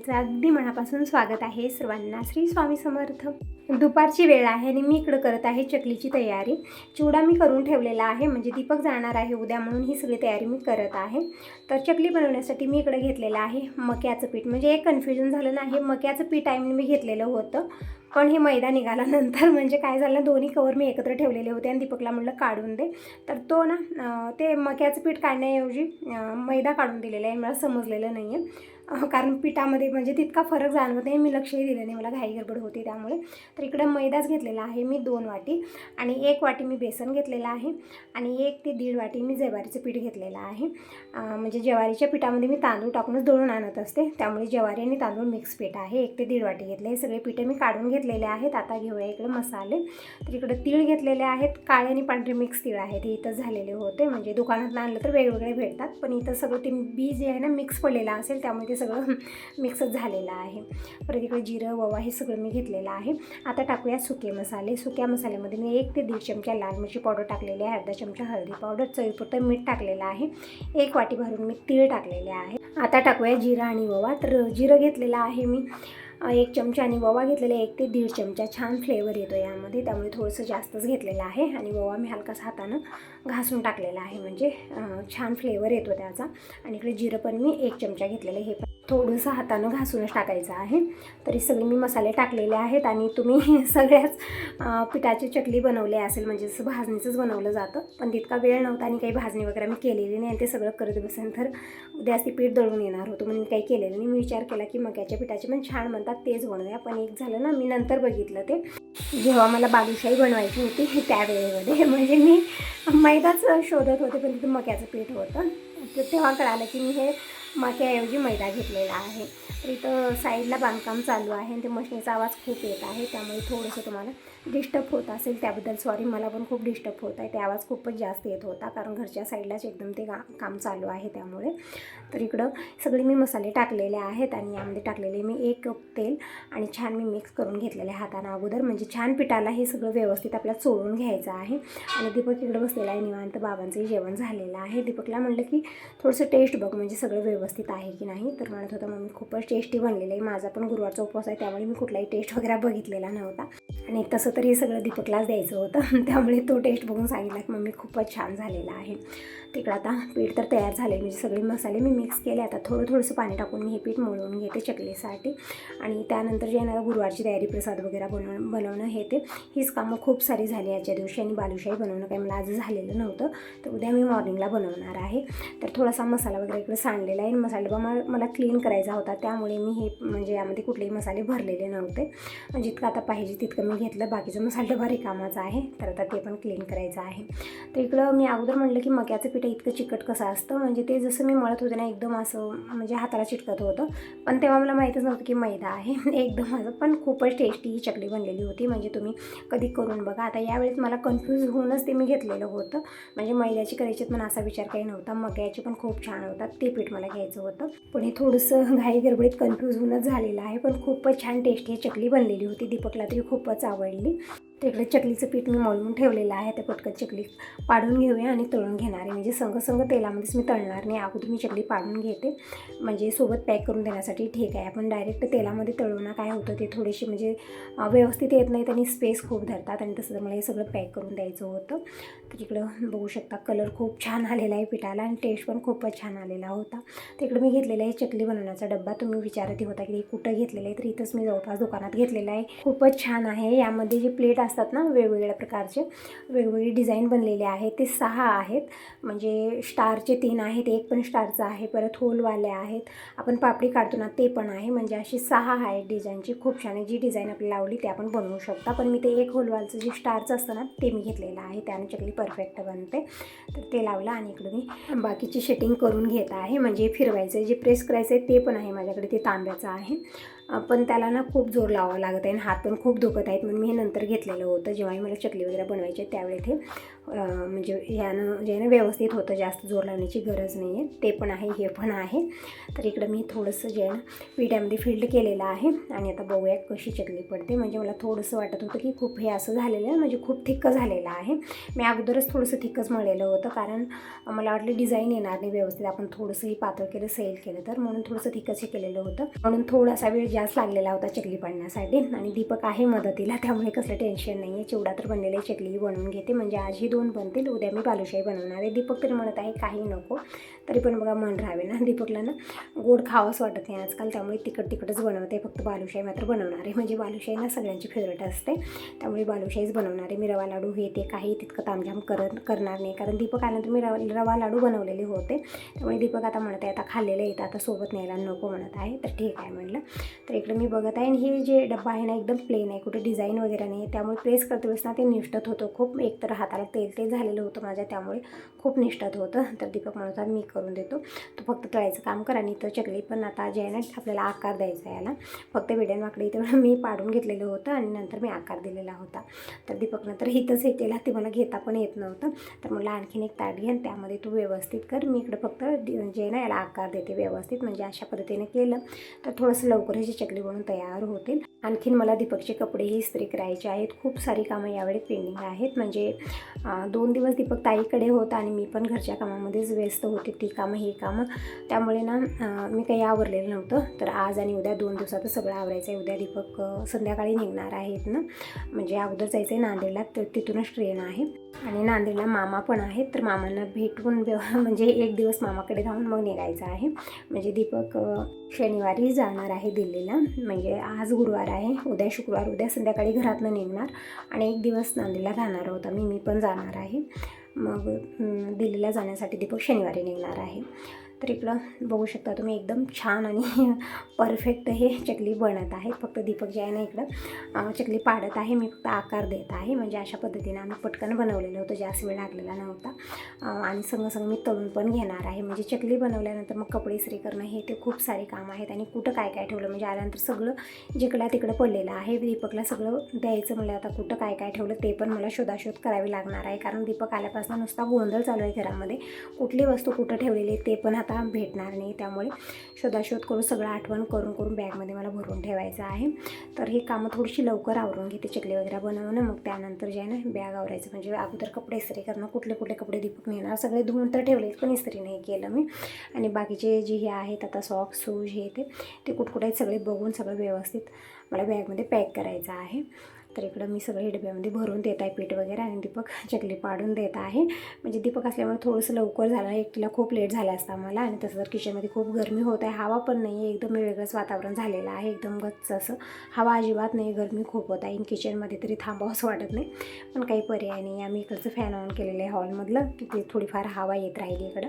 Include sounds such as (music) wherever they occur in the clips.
गोडताईंचं अगदी मनापासून स्वागत आहे सर्वांना. श्री स्वामी समर्थ. दुपारची वेळ आहे आणि मी इकडं करत आहे चकलीची तयारी. चिवडा मी करून ठेवलेला आहे म्हणजे दीपक जाणार आहे उद्या म्हणून ही सगळी तयारी मी करत आहे. तर चकली बनवण्यासाठी मी इकडं घेतलेलं आहे मक्याचं पीठ. म्हणजे एक कन्फ्युजन झालं नाही हे मक्याचं पीठ आहे म्हणून मी घेतलेलं होतं. पण हे मैदा निघाल्यानंतर म्हणजे काय झालं दोन्ही कवर मी एकत्र ठेवलेले होते आणि दीपकला म्हटलं काढून दे. तर तो ना ते मक्याचं पीठ काढण्याऐवजी मैदा काढून दिलेला आहे मला समजलेलं नाही आहे कारण पिठामध्ये म्हणजे तितका फरक जाणवत नाही. मी लक्षही दिलं नाही. मला घाई गडबड होती त्यामुळे. तर इकडं मैदाच घेतलेला आहे मी दोन वाटी आणि एक वाटी मी बेसन घेतलेलं आहे आणि एक ते दीड वाटी मी ज्वारीचं पीठ घेतलेलं आहे. म्हणजे ज्वारीच्या पिठामध्ये मी तांदूळ टाकूनच दळून आणत असते. त्यामुळे ज्वारी आणि तांदूळ मिक्स पीठ आहे. एक ते दीड वाटी घेतले. हे सगळे पिठे मी काढून घेतलेले आहेत. आता घेऊया इकडे मसाले. तर इकडे तीळ घेतलेले आहेत. काळे आणि पांढरे मिक्स तीळ आहेत. हे इथं झालेले होते. म्हणजे दुकानात आणलं तर वेगवेगळे भेटतात. पण इथं सगळं ते बी जे आहे ना मिक्स पडलेलं असेल त्यामुळे ते सगळं (laughs) मिक्सच झालेलं आहे. परत इकडे जिरं ववा हे सगळं मी घेतलेलं आहे. आता टाकूया सुके मसाले. सुक्या मसाल्यामध्ये मी एक ते दीड चमचा लाल मिरची पावडर टाकलेली आहे. अर्धा चमचा हळदी पावडर चवीपुरतं मीठ टाकलेलं आहे. एक वाटी भरून मी तीळ टाकलेले आहे. आता टाकूया जिरं आणि ओवा तर जिरं घेतलेलं आहे मी. एक चमचा आणि ओवा घेतलेला आहे. एक ते दीड चमचा. छान फ्लेवर येतो यामध्ये. त्यामुळे थोडंसं जास्तच घेतलेलं आहे. आणि ओवा मी हलकाच हातानं घासून टाकलेला आहे. म्हणजे छान फ्लेवर येतो त्याचा. आणि इकडे जिरं पण मी एक चमचा घेतलेलं हे पण थोडंसं हातानं घासूनच टाकायचं आहे. तरी सगळे मी मसाले टाकलेले आहेत आणि तुम्ही (laughs) सगळ्याच पिठाची चकली बनवली असेल म्हणजे जसं भाजणीचंच बनवलं जातं पण तितका वेळ नव्हता आणि काही भाजणी वगैरे मी केलेली नाही आणि ते सगळं करत बसेन तर उद्याच ती पीठ दळून येणार होतं म्हणून काही केलेलं नाही. मी विचार केला की मक्याच्या पिठाचे पण छान म्हणतात तेच बनवूया. पण एक झालं ना मी नंतर बघितलं ते. जेव्हा मला बालुशाही बनवायची होती त्यावेळेमध्ये (laughs) म्हणजे मी मैदाच शोधत होते पण तिथं मक्याचं पीठ होतं. तर तेव्हा कळालं की मी हे मक्याऐवजी मैदा घेतलेला आहे. तर इथं साईडला बांधकाम चालू आहे आणि ते मशीनचा आवाज खूप येत आहे. त्यामुळे थोडंसं तुम्हाला डिस्टर्ब होत असेल त्याबद्दल सॉरी मला पण खूप डिस्टर्ब होत आहे. ते आवाज खूपच जास्त येत होता कारण घरच्या साईडलाच एकदम ते काम चालू आहे त्यामुळे. तर इकडं सगळे मी मसाले टाकलेले आहेत आणि यामध्ये टाकलेले मी एक कप तेल आणि छान मी मिक्स करून घेतलेले हातानं अगोदर. म्हणजे छान पिठाला हे सगळं व्यवस्थित आपल्याला चोळून घ्यायचं आहे. आणि दीपक इकडं बसलेला आहे. निवांत बाबांचंही जेवण झालेलं आहे. दीपकला म्हटलं की थोडंसं टेस्ट बघ. म्हणजे सगळं व्यवस्थित व्यवस्थित आहे की नाही तर म्हणत होता मम्मी खूपच टेस्टी बनलेलं आहे. माझा पण गुरुवारचा उपवास आहे त्यामुळे मी कुठलाही टेस्ट वगैरे बघितलेला नव्हता. आणि तसं तरी हे सगळं दीपकलाच द्यायचं होतं. (laughs) त्यामुळे तो टेस्ट बघून सांगितला की मम्मी खूपच छान झालेला आहे. तिकडं आता पीठ तर तयार झाले म्हणजे सगळे मसाले मी मिक्स केले. आता थोडं थोडंसं पाणी टाकून मी हे पीठ मळून घेते चकलीसाठी आणि त्यानंतर जे येणारा गुरुवारची तयारी प्रसाद वगैरे बनवणं बनवणं हे ते हीच कामं खूप सारी झाली याच्या दिवशी. आणि बालुशाही बनवणं काही मला आज झालेलं नव्हतं. तर उद्या मी मॉर्निंगला बनवणार आहे. तर थोडासा मसाला वगैरे इकडे सांडलेला आहे. आणि मसाला डबा मला क्लीन करायचा होता. त्यामुळे मी हे म्हणजे यामध्ये कुठलेही मसाले भरलेले नव्हते. म्हणजे जितकं आता पाहिजे तितकं मी घेतलं. बाकीचं मसाला डबा रिकामाचा आहे. तर आता ते पण क्लीन करायचं आहे. तर इकडं मी अगोदर म्हटलं की मक्याचं पीठ इतकं चिकट कसं असतं? म्हणजे ते जसं मी मळत होते ना एकदम असं म्हणजे हाताला चिटकत होतं. पण तेव्हा मला माहीतच नव्हतं की मैदा आहे. (laughs) एकदम असं. पण खूपच टेस्टी ही चकली बनलेली होती. म्हणजे तुम्ही कधी करून बघा. आता यावेळेस मला कन्फ्यूज होऊनच ते मी घेतलेलं होतं. म्हणजे मैद्याची करायची पण असा विचार काही नव्हता. मग्याची पण खूप छान होतात. ते पीठ मला घ्यायचं होतं. पण हे थोडंसं (laughs) घाई गडबडीत कन्फ्यूज होऊनच झालेलं आहे. पण खूपच छान टेस्टी ही चकली बनलेली होती. दीपकला तरी खूपच आवडली. तिकडे चकलीचं पीठ मी मळून ठेवलेलं आहे. ते पटकन चकली पाडून घेऊया आणि तळून घेणार आहे. म्हणजे संग तेलामध्येच मी तळणार नाही. अगोदर मी चकली पाडून घेते. म्हणजे सोबत पॅक करून देण्यासाठी ठीक आहे. आपण डायरेक्ट तेलामध्ये तळवणं काय होतं ते थोडेसे म्हणजे व्यवस्थित येत नाही आणि स्पेस खूप धरतात आणि तसं तर मला हे सगळं पॅक करून द्यायचं होतं. तिकडं बघू शकता कलर खूप छान आलेला आहे पिठाला आणि टेस्ट पण खूपच छान आलेला होता. तिकडं मी घेतलेला आहे चकली बनवण्याचा डब्बा. तुम्ही विचारत होता की हे कुठं घेतलेलं आहे? तर इथंच मी जवळपास दुकानात घेतलेला आहे. खूपच छान आहे. यामध्ये जे प्लेट असतात ना वेगवेगळ्या प्रकारचे वेगवेगळी डिझाईन बनलेले आहेत. ते सहा आहेत. म्हणजे स्टारचे तीन आहेत. एक पण स्टारचं आहे. परत होलवाले आहेत. आपण पापडी काढतो ना ते पण आहे. म्हणजे अशी सहा आहेत डिझाईनची. खूप छान आहे. जी डिझाईन आपल्याला आवडली ते आपण बनवू शकता. पण मी ते एक होलवालचं जे स्टारचं असतं ना ते मी घेतलेलं आहे. त्याने चकली परफेक्ट बनते. तर ते लावलं आणि इकडे मी बाकीची शेटिंग करून घेत आहे. म्हणजे फिरवायचं जे प्रेस करायचं आहे ते पण आहे माझ्याकडे ते तांब्याचं आहे. पण त्याला ना खूप जोर लावावा लागत आहे आणि हात पण खूप दुखत आहेत म्हणून मी हे नंतर घेतलेलं होतं. जेव्हाही मला चकली वगैरे बनवायचे त्यावेळी ते म्हणजे यानं ना व्यवस्थित होतं जास्त जोर लावण्याची गरज नाही आहे. ते पण आहे हे पण आहे. तर इकडं मी थोडंसं जे आहे ना पिठ्यामध्ये फिल्ड केलेलं आहे आणि आता बघूया कशी चकली पडते. म्हणजे मला थोडंसं वाटत होतं की खूप हे असं झालेलं आहे म्हणजे खूप थिक्क झालेलं आहे. मी अगोदरच थोडंसं थिक्कच मळलेलं होतं कारण मला वाटलं डिझाईन येणार नाही व्यवस्थित. आपण थोडंसंही पातळ केलं सैल केलं तर म्हणून थोडंसं थिकच हे केलेलं होतं. म्हणून थोडासा वेळ जास्त लागलेला होता चकली पडण्यासाठी आणि दीपक आहे मदतीला त्यामुळे कसलं टेन्शन नाही आहे चिवडा तर बनलेली आहे, बनवून घेते. म्हणजे आज ही दोन बनतील उद्या मी बालुशाही बनवणार आहे. दीपक तरी म्हणत आहे काही नको. तरी पण बघा मन राहावे ना दीपकला ना. गोड खावंच वाटत नाही आजकाल त्यामुळे तिकट तिकटच बनवते. फक्त बालुशाही मात्र बनवणार आहे. म्हणजे बालुशाही ना सगळ्यांची फेवरेट असते. त्यामुळे बालुशाहीच बनवणार आहे. मी रवा लाडू हे ते काही तितकं तामझाम करत करणार नाही. कारण दीपक आल्यानंतर मी रवा रवा लाडू बनवलेले होते. त्यामुळे दीपक आता म्हणत आहे आता खाल्लेले येतं आता सोबत न्यायला नको म्हणत आहे. तर ठीक आहे म्हटलं तर इकडे मी बघत आहे. आणि हे जे डब्बा आहे ना एकदम प्लेन आहे. कुठे डिझाईन वगैरे नाही आहे त्यामुळे प्रेस करते वेळेस ना ते निष्ठत होतं. खूप एकतर हाताला तेल तेल झालेलं होतं माझ्या त्यामुळे खूप निष्ठत होतं. तर दीपक म्हणत मी करून देतो. तू फक्त तळायचं काम कर आणि इथं चकली पण आता जे आहे ना आपल्याला आकार द्यायचा याला. फक्त वेड्यान वाकडे इथं (laughs) मी पाडून घेतलेलं होतं आणि नंतर मी आकार दिलेला होता. तर दीपक नंतर इथंच हे केला. ते मला घेता पण येत नव्हतं. तर मला आणखीन एक ताट घे आणि त्यामध्ये तू व्यवस्थित कर. मी इकडं फक्त जे आहे ना याला आकार देते व्यवस्थित. म्हणजे अशा पद्धतीने केलं. तर थोडंसं लवकरच ह्याची चकली बनून तयार होतील. आणखीन मला दीपकचे कपडेही इस्त्री करायचे आहेत. खूप सारी कामं यावेळी पेंडिंग आहेत. म्हणजे दोन दिवस दीपक ताईकडे होता आणि मी पण घरच्या कामामध्येच व्यस्त होते. ती कामं ही कामं. त्यामुळे ना मी काही आवरलेलं नव्हतं. तर आज आणि उद्या दोन दिवसातच सगळं आवरायचं आहे उद्या दीपक संध्याकाळी निघणार आहेत ना. म्हणजे अगोदर जायचं आहे नांदेडला. तर तिथूनच ट्रेन आहे. आणि नांदेडला मामा पण आहेत. तर मामांना भेटून म्हणजे एक दिवस मामाकडे जाऊन मग निघायचं आहे. म्हणजे दीपक शनिवारी जाणार आहे दिल्लीला म्हणजे आज गुरुवार आहे. उद्या शुक्रवार उद्या संध्याकाळी घरातनं निघणार आणि एक दिवस नांदेडला राहणार होता. मी मी पण जाणार आहे. मग दिल्लीला जाण्यासाठी दीपक शनिवारी निघणार आहे. तर इकडं बघू शकता तुम्ही एकदम छान आणि (laughs) परफेक्ट हे चकली बनत आहे. फक्त दीपक जे आहे ना इकडं चकली पाडत आहे. मी फक्त आकार देत आहे. म्हणजे अशा पद्धतीने आम्ही पटकन बनवलेलं होतं. जास्त वेळ लागलेला नव्हता. आणि संगसंग मी तळून पण घेणार आहे. म्हणजे चकली बनवल्यानंतर मग कपडे इस्त्री करणं हे ते खूप सारे काम आहेत. आणि कुठं काय काय ठेवलं? म्हणजे आल्यानंतर सगळं जिकडं तिकडं पडलेलं आहे. दीपकला सगळं द्यायचं म्हणलं आता कुठं काय काय ठेवलं ते पण मला शोधाशोध करावी लागणार आहे. कारण दीपक आल्यापासून नुसता गोंधळ चालू आहे घरामध्ये. कुठली वस्तू कुठं ठेवलेली आहे ते पण आता भेटणार नाही त्यामुळे शोधाशोध करून सगळं आठवण करून करून बॅगमध्ये मला भरून ठेवायचं आहे. तर ही कामं थोडीशी लवकर आवरून घेते चकली वगैरे बनवणं मग त्यानंतर जे आहे ना बॅग आवरायचं. म्हणजे अगोदर कपडे इस्त्री करणं कुठले कुठले कपडे दीपक नेणार सगळे धुवून तर ठेवले पण इस्त्री नाही केलं मी. आणि बाकीचे जे हे आहेत आता सॉक्स शूज हे ते ते कुठकुठे सगळे बघून सगळं व्यवस्थित मला बॅगमध्ये पॅक करायचं आहे. तर इकडं मी सगळे डब्यामध्ये भरून देत आहे पीठ वगैरे आणि दीपक चकली पाडून देत आहे. म्हणजे दीपक असल्यामुळे थोडंसं लवकर झालं एकटीला खूप लेट झालं असतं मला आणि तसं तर किचनमध्ये खूप गरमी होत आहे. हवा पण नाही आहे एकदम वेगळंच वातावरण झालेलं आहे. एकदम गच्च असं. हवा अजिबात नाही. गरमी खूप होत आहे. किचनमध्ये तरी थांबावंसं वाटत नाही. पण काही पर्याय नाही. आम्ही इकडचं फॅन ऑन केलेलं आहे हॉलमधलं तिथे थोडीफार हवा येत राहिली इकडं.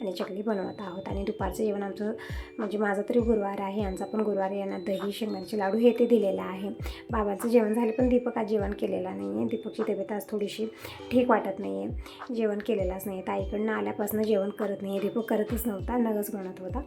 आणि चकली बनवत आहोत. आणि दुपारचं जेवण आमचं म्हणजे माझा तरी गुरुवार आहे. यांचा पण गुरुवार यांना दही शेंगांचे लाडू हे ते दिलेलं आहे. बाबांचं जेवण झालं पण दीपक आज जेवण केलेला नाही आहे. दीपकची तब्येत आज थोडीशी ठीक वाटत नाही आहे. जेवण केलेलंच नाही आहे. ताईकडनं आल्यापासून जेवण करत नाही आहे. दीपक करतच नव्हता. नगच गणत होता.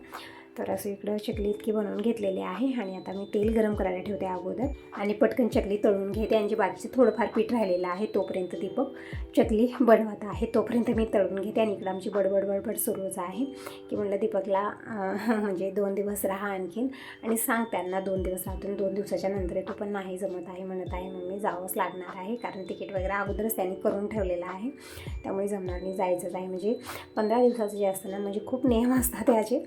तर असं इकडं चकली इतकी बनवून घेतलेली आहे आणि आता मी तेल गरम करायला ठेवते अगोदर आणि पटकन चकली तळून घेते आणि जे बाकीचं थोडंफार पीठ राहिलेलं आहे तोपर्यंत दीपक चकली बनवत आहे. तोपर्यंत मी तळून घेते आणि इकडं आमची बडबड बडबड सुरूच आहे की म्हणलं दीपकला (laughs) म्हणजे दोन दिवस राहा आणखीन आणि सांग त्यांना दोन दिवस राहतो दोन दिवसाच्या नंतर तो पण नाही जमत आहे म्हणत आहे. मग मी जावंच लागणार आहे कारण तिकीट वगैरे अगोदरच त्यांनी करून ठेवलेलं आहे. त्यामुळे जमणार नाही जायचंच आहे. म्हणजे पंधरा दिवसाचं जे असतं ना म्हणजे खूप नियम असतात त्याचे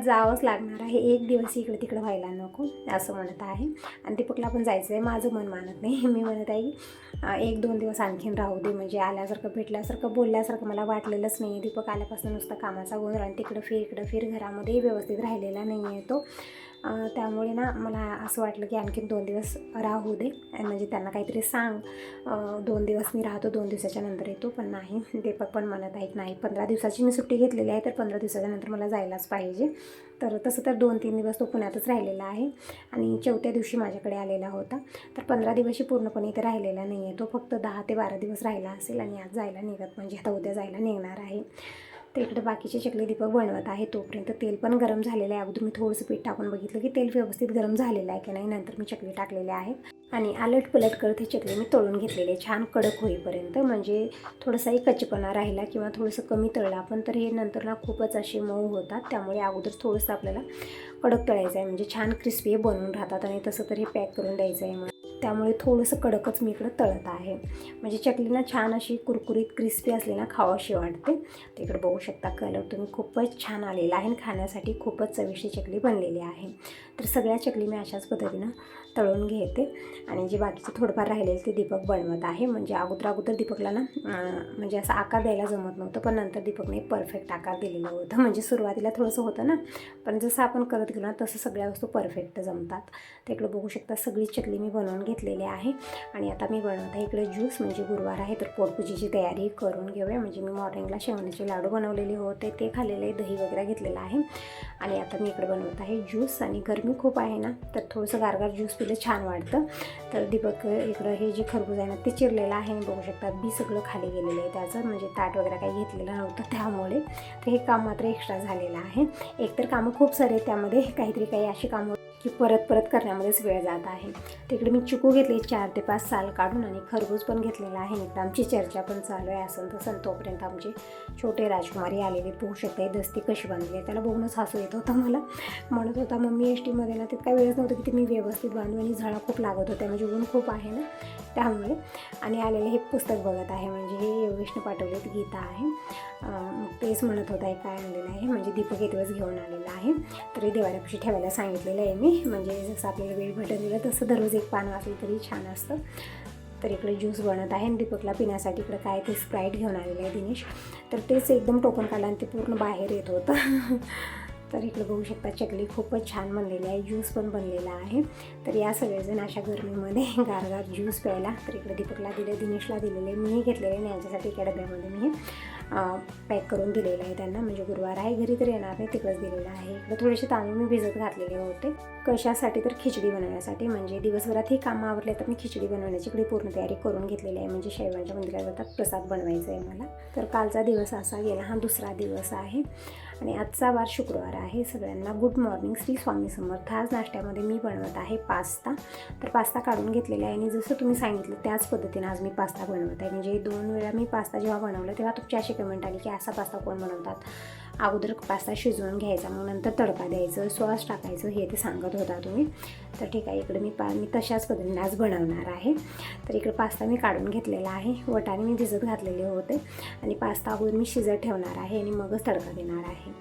जा जावंच लागणार आहे. एक दिवस इकडे तिकडे व्हायला नको असं म्हणत आहे. आणि दीपकला पण जायचं आहे माझं मन मानत नाही. (laughs) मी म्हणत आहे की एक दोन दिवस आणखीन राहू दे. म्हणजे आल्यासारखं भेटल्यासारखं बोलल्यासारखं मला वाटलेलंच नाही. आहे दीपक आल्यापासून नुसतं कामाचा गोंधळ आणि तिकडं फिर इकडं फिर. घरामध्ये व्यवस्थित राहिलेला नाही आहे तो. त्यामुळे ना मला असं वाटलं की आणखीन दोन दिवस राहू दे. म्हणजे त्यांना काहीतरी सांग. दोन दिवस मी राहतो दोन दिवसाच्या नंतर येतो. पण नाही दीपक पण म्हणत आहे की नाही पंधरा दिवसाची मी सुट्टी घेतलेली आहे तर पंधरा दिवसाच्या नंतर मला जायलाच पाहिजे. तर तसं तर दोन तीन दिवस तो पुण्यातच राहिलेला आहे. आणि चौथ्या दिवशी माझ्याकडे आलेला होता. तर पंधरा दिवशी पूर्णपणे इथे राहिलेला नाही आहे तो फक्त दहा ते बारा दिवस राहिला असेल आणि आज जायला निघत म्हणजे आता उद्या जायला निघणार आहे. तर इकडे बाकीचे चकली दीपक बनवत आहे तोपर्यंत तेल पण गरम झालेलं आहे. अगोदर मी थोडंसं पीठ टाकून बघितलं की तेल व्यवस्थित गरम झालेलं आहे की नाही. नंतर मी चकली टाकलेल्या आहेत. आणि आलट पलट करत हे चकली मी तळून घेतलेले आहे छान कडक होईपर्यंत. म्हणजे थोडासाही कच्चेपणा राहिला किंवा थोडंसं कमी तळला पण तर हे नंतर ना खूपच असे मऊ होतात. त्यामुळे अगोदर थोडंसं आपल्याला कडक तळायचं आहे. म्हणजे छान क्रिस्पी बनवून राहतात आणि तसं तर हे पॅक करून द्यायचं आहे मला त्यामुळे थोडंसं कडकच मी इकडं तळत आहे. म्हणजे चकली ना छान अशी कुरकुरीत क्रिस्पी असली ना खावाशी वाटते. तर बघू शकता कलर तुम्ही खूपच छान आलेला आहे आणि खाण्यासाठी खूपच चविष्टी चकली बनलेली आहे. तर सगळ्या चकली मी अशाच पद्धतीनं तळून घेते. आणि जे बाकीचं थोडंफार राहिलेलं ते दीपक बनवत आहे. म्हणजे अगोदर अगोदर दीपकला ना म्हणजे असा आकार द्यायला जमत नव्हतं पण नंतर दीपकने परफेक्ट आकार दिलेलं होतं. म्हणजे सुरुवातीला थोडंसं होतं ना पण जसं आपण करत गेलो ना तसं सगळ्या वस्तू परफेक्ट जमतात. तर बघू शकता सगळी चकली मी बनवून घेतलेले आहे. आणि आता मी बनवत आहे इकडे ज्यूस म्हणजे गुरुवार आहे तर पोटपूजेची तयारी करून घेऊया. म्हणजे मी मॉर्निंगला शेवण्याचे लाडू बनवलेले होते ते खाल्लेले दही वगैरे घेतलेलं आहे. आणि आता मी इकडे बनवत आहे ज्यूस. आणि गरमी खूप आहे ना तर थोडंसं गारगार ज्यूस पिलं छान वाटतं. तर दीपक इकडं हे जे खरबूज आहे ना ते चिरलेलं आहे. आणि बघू शकता बी सगळं खाली गेलेलं आहे त्याचं. म्हणजे ताट वगैरे काही घेतलेलं नव्हतं त्यामुळे. तर हे काम मात्र एक्स्ट्रा झालेलं आहे. एकतर कामं खूप सारे आहेत त्यामध्ये. काहीतरी काही अशी कामं की परत परत करण्यामध्येच वेळ जात आहे. तिकडे मी चिकू घेतली चार ते पाच साल काढून आणि खरबूज पण घेतलेला आहे. इकडं आमची चर्चा पण चालू आहे. असं तसं तोपर्यंत आमचे छोटे राजकुमारी आलेले पोहू शकते दस्ती कशी बांधली आहे? त्याला बघूनच हसू येत होता मला. म्हणत होता मम्मी एस टीमध्ये ना तितका वेळच नव्हतं की ते मी व्यवस्थित बांधू आणि झळा खूप लागत होत्या. म्हणजे ऊन खूप आहे ना? त्यामुळे. आणि आलेले हे पुस्तक बघत आहे म्हणजे हे योगेशने पाठवलेत गीता आहे. तेच म्हणत होता हे काय आणलेलं आहे म्हणजे दीपक दिवस घेऊन आलेला आहे. तरी देवाऱ्यापाशी ठेवायला सांगितलेलं आहे मी म्हणजे जसं आपल्याला वेळ भेटत गेलं तसं दररोज एक पान वाचलं तरी छान असतं. तर इकडे ज्यूस बनत आहे आणि दीपकला पिण्यासाठी इकडं काय ते स्प्राईट घेऊन आलेलं आहे दिनेश. तर तेच एकदम टोपण काढलं आणि ते पूर्ण बाहेर येत होतं. (laughs) तर इकडे बघू शकता चकली खूपच छान बनलेली आहे ज्यूस पण बनलेला आहे. तर या सगळेजण अशा गरमीमध्ये (laughs) गारगार ज्यूस प्यायला. तर इकडे दीपकला दिले दिनेशला दिलेले मी घेतलेले आणि यांच्यासाठी एका डब्यामध्ये मी पॅक करून दिलेलं आहे त्यांना. म्हणजे गुरुवार आहे घरी तर येणार नाही तिकडंच दिलेलं आहे. इकडे थोडेसे तांदूळ मी भिजत घातलेले होते. कशासाठी तर खिचडी बनवण्यासाठी. म्हणजे दिवसभरात ही कामं आवडले तर मी खिचडी बनवण्याची इकडे पूर्ण तयारी करून घेतलेली आहे. म्हणजे शैवांच्या मंदिरात जातात प्रसाद बनवायचा आहे मला. तर कालचा दिवस असा गेला हा दुसरा दिवस आहे. आणि आजचा वार शुक्रवार आहे. सगळ्यांना गुड मॉर्निंग श्री स्वामी समर्थ. आज नाश्त्यामध्ये मी बनवत आहे पास्ता. तर पास्ता काढून घेतलेला आहे आणि जसं तुम्ही सांगितलं त्याच पद्धतीने आज मी पास्ता बनवत आहे. म्हणजे दोन वेळा मी पास्ता जेव्हा बनवलं तेव्हा तुमची अशी कमेंट आली की असा पास्ता कोण बनवतात? अगोदर पास्ता शिजवून घ्यायचा मग नंतर तडका द्यायचं सॉस टाकायचं हे ते सांगत होता तुम्ही. तर ठीक आहे इकडे मी पा मी तशाच पद्धतीने आज बनवणार आहे. तर इकडे पास्ता मी काढून घेतलेला आहे. वटाने मी भिजत घातलेले होते. आणि पास्ता अगोदर मी शिजत ठेवणार आहे आणि मगच तडका देणार आहे.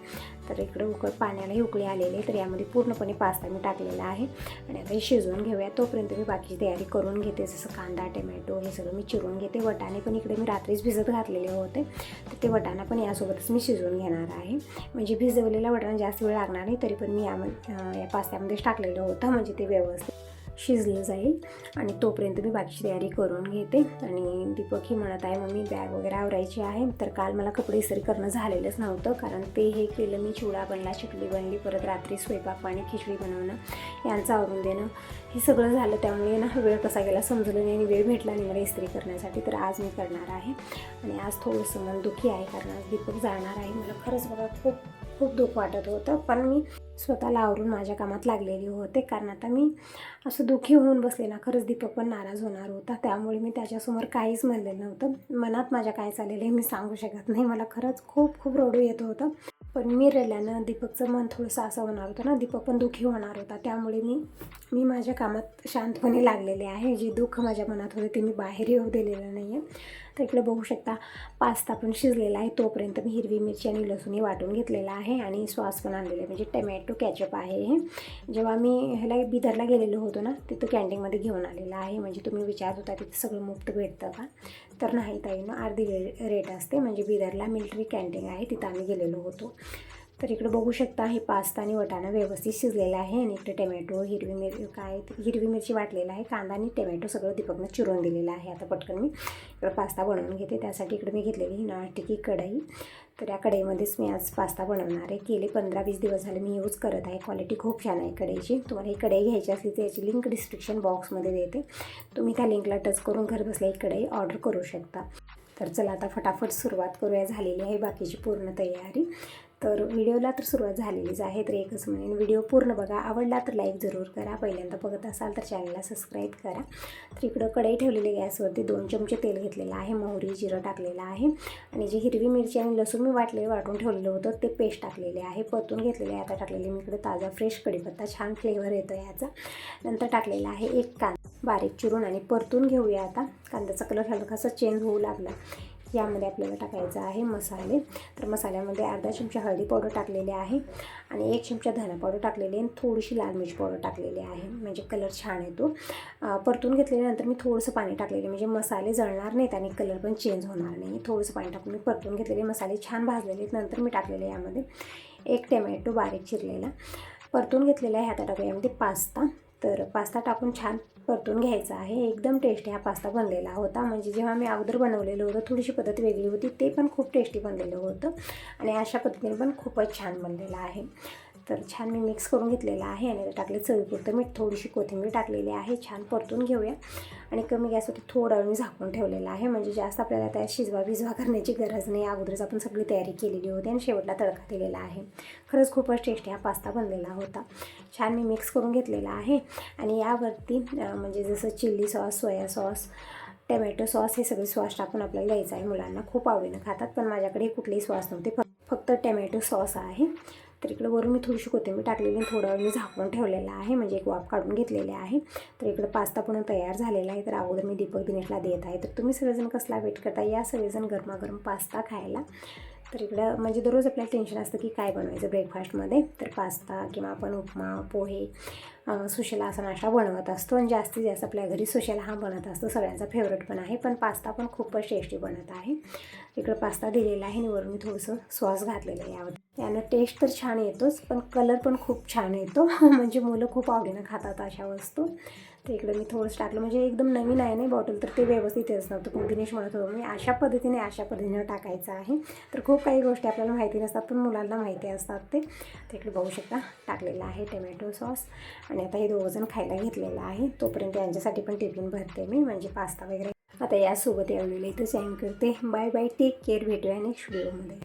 तर इकडे उकळ पाण्याने उकळी आलेली आहे तर यामध्ये पूर्णपणे पास्ता मी टाकलेला आहे. आणि आता हे शिजवून घेऊया तोपर्यंत मी बाकीची तयारी करून घेते. जसं कांदा टोमॅटो हे सगळं मी चिरून घेते. वटाणे पण इकडे मी रात्रीच भिजत घातलेले होते. तर ते वटाणा पण यासोबतच मी शिजवून घेणार आहे. म्हणजे भिजवलेला वटाणा जास्त वेळ लागणार नाही तरी पण मी यामध्ये या पास्त्यामध्येच टाकलेलं होतं म्हणजे ते व्यवस्थित शिजलं जाईल. आणि तोपर्यंत मी बाकीची तयारी करून घेते. आणि दीपक ही म्हणत आहे मग मी बॅग वगैरे आवरायची आहे. तर काल मला कपडे इस्त्री करणं झालेलंच नव्हतं. कारण ते हे केलं मी चिवडा बनला चिकली बनली परत रात्री स्वयंपाक पाणी खिचडी बनवणं यांचं आवरून देणं. हे सगळं झालं त्यामुळे ना वेळ कसा गेला समजलं नाही आणि वेळ भेटला नाही मला इस्त्री करण्यासाठी. तर आज मी करणार आहे. आणि आज थोडंसं मन दुःखी आहे कारण आज दीपक जाणार आहे. मला खरंच बघा खूप खूप दुःख वाटत होतं पण मी स्वतःला आवरून माझ्या कामात लागलेली होते. कारण आता मी असं दुःखी होऊन बसले ना खरंच दीपक पण नाराज होणार होता. त्यामुळे मी त्याच्यासमोर काहीच म्हणलेलं नव्हतं. मनात माझ्या काय चाललेलं आहे मी सांगू शकत नाही. मला खरंच खूप खूप रडू येत होतं. पण मी रडल्यानं दीपकचं मन थोडंसं असं होणार होतं ना. दीपक पण दुःखी होणार होता. त्यामुळे मी मी माझ्या कामात शांतपणे लागलेले आहे. जे दुःख माझ्या मनात होते ते मी बाहेर येऊ दिलेलं नाही आहे तर इकडे बघू शकता पास्ता पण शिजलेला आहे. तोपर्यंत मी हिरवी मिरची आणि लसूणही वाटून घेतलेला आहे आणि सॉस पण आणलेलं आहे. म्हणजे टमॅटो कॅचअप आहे हे. जेव्हा मी ह्याला बिदरला गेलेलो होतो ना तिथं कॅन्टीनमध्ये घेऊन आलेलं आहे. म्हणजे तुम्ही विचारत होता तिथं सगळं मुफ्त भेटतं का? तर नाही ताई ना अर्धी रे रेट असते. म्हणजे बिदरला मिलिटरी कॅन्टीन आहे तिथं आम्ही गेलेलो होतो. तर इकडे बघू शकता हे पास्ता आणि वटाणा व्यवस्थित शिजलेला आहे आणि इकडे टोमॅटो हिरवी मिर काय हिरवी मिरची वाटलेला आहे कांदा आणि टोमॅटो सगळं दीपकनं चिरून दिलेलं आहे. आता पटकन मी इकडं पास्ता बनवून घेते. त्यासाठी इकडे मी घेतलेली ही नाटिकी कढई. तर या कढईमध्येच मी आज पास्ता बनवणार आहे. गेले पंधरा वीस दिवस झाले मी यूज करत आहे. क्वालिटी खूप छान आहे कढईची. तुम्हाला ही कढई घ्यायची असली तर याची लिंक डिस्क्रिप्शन बॉक्समध्ये देते. तुम्ही त्या लिंकला टच करून घर बसल्या ही कढई ऑर्डर करू शकता. तर चला आता फटाफट सुरुवात करूया. झालेली आहे बाकीची पूर्ण तयारी. तर व्हिडिओला तर सुरुवात झालेलीच आहे तर एकच म्हणेन. व्हिडिओ पूर्ण बघा आवडला तर लाईक जरूर करा. पहिल्यांदा बघत असाल तर चॅनलला सबस्क्राईब करा. तर इकडं कढई ठेवलेली गॅसवरती दोन चमचे तेल घेतलेलं आहे मोहरी जिरं टाकलेलं आहे. आणि जी हिरवी मिरची आणि लसूण मी वाटले वाटून ठेवलेलं होतं ते पेस्ट टाकलेले आहे. परतून घेतलेले आहे आता टाकलेले मी इकडे ताजा फ्रेश कढीपत्ता छान फ्लेवर येतो याचा. नंतर टाकलेला आहे एक कांदा. बारीक चिरून आणि परतून घेऊया आता. कांद्याचा कलर हलकासा चेंज होऊ लागला. यामध्ये आपल्याला टाकायचं आहे मसाले. तर मसाल्यामध्ये अर्धा चमचा हळदी पावडर टाकलेली आहे आणि एक चमचा धना पावडर टाकलेली आहे आणि थोडीशी लाल मिरची पावडर टाकलेली आहे. म्हणजे कलर छान येतो. परतून घेतल्यानंतर मी थोडंसं पाणी टाकलेले म्हणजे मसाले जळणार नाहीत आणि कलर पण चेंज होणार नाही. थोडंसं पाणी टाकून मी परतून घेतलेले मसाले छान भाजलेले आहेत. नंतर मी टाकलेले यामध्ये एक टमॅटो बारीक चिरलेला. परतून घेतलेला आहे आता टाकूया यामध्ये पास्ता. तर पास्ता टाकून छान परतून घ्यायचा आहे. एकदम टेस्टी हा पास्ता बनलेला होता. म्हणजे जेव्हा मी अगोदर बनवलेलं होतं थोडीशी पद्धत वेगळी होती. ते पण खूप टेस्टी बनलेलं होतं. आणि अशा पद्धतीने पण खूपच छान बनलेलं आहे. तर छान मी मिक्स करून घेतलेलं आहे आणि टाकले चवीपुरतं मीठ थोडीशी कोथिंबीर टाकलेली आहे छान परतून घेऊया. आणि कमी गॅसवरती थोडा वेळ मी झाकून ठेवलेला आहे म्हणजे जास्त आपल्याला त्या शिजवा भिजवा करण्याची गरज नाही. अगोदरच आपण सगळी तयारी केलेली होती आणि शेवटला तडका दिलेला आहे. खरंच खूपच टेस्टी हा पास्ता बनलेला होता. छान मी मिक्स करून घेतलेला आहे. आणि यावरती म्हणजे जसं chilli sauce soya sauce tomato sauce हे सगळे सॉस टाकून आपल्याला द्यायचं आहे. मुलांना खूप आवडीनं खातात पण माझ्याकडे कुठलेही सॉस नव्हते. फक्त टोमॅटो सॉस आहे. तर इकडं वरून मी थोडीशी कोथिंबीर टाकलेली थोडं मी झाकून ठेवलेला आहे. म्हणजे एक वाफ काढून घेतलेले आहे. तर इकडं पास्ता पण तयार झालेला आहे. तर अगोदर मी दीपक दिनेशला देत आहे. तर तुम्ही सगळेजण कसला वेट करता? या सगळेजण गरमागरम पास्ता खायला. तर इकडं म्हणजे दररोज आपल्याला टेन्शन असतं की काय बनवायचं ब्रेकफास्टमध्ये तर पास्ता किंवा आपण उपमा पोहे सुशेला असा नाश्ता बनवत असतो आणि जास्तीत जास्त आपल्या घरी सुशेला हा बनत असतो. सगळ्यांचा फेवरेट पण आहे. पण पास्ता पण खूपच टेस्टी बनत आहे. इकडं पास्ता दिलेला आहे आणि वरून मी थोडंसं सॉस घातलेलं आहे यावर त्यानं टेस्ट तर छान येतोच पण कलर पण खूप छान येतो. (laughs) म्हणजे मुलं खूप आवडीनं खातात अशा वस्तू. तर इकडे मी थोडंसं टाकलं. म्हणजे एकदम नवीन आहे नाही बॉटल तर ते व्यवस्थित येत नव्हतं. पण दिनेश म्हणत होतं मी अशा पद्धतीने अशा पद्धतीने टाकायचं आहे. तर खूप काही गोष्टी आपल्याला माहिती नसतात पण मुलांना माहिती असतात ते. तिकडे इकडे बघू शकता टाकलेलं आहे टोमॅटो सॉस आणि आता हे दोघंजण खायला घेतलेलं आहे. तोपर्यंत यांच्यासाठी पण टिफिन भरते मी म्हणजे पास्ता वगैरे. आता यासोबत एवढी इथं सेंड करते. बाय बाय टेक केअर भेटूया नेक्स्ट व्हिडिओमध्ये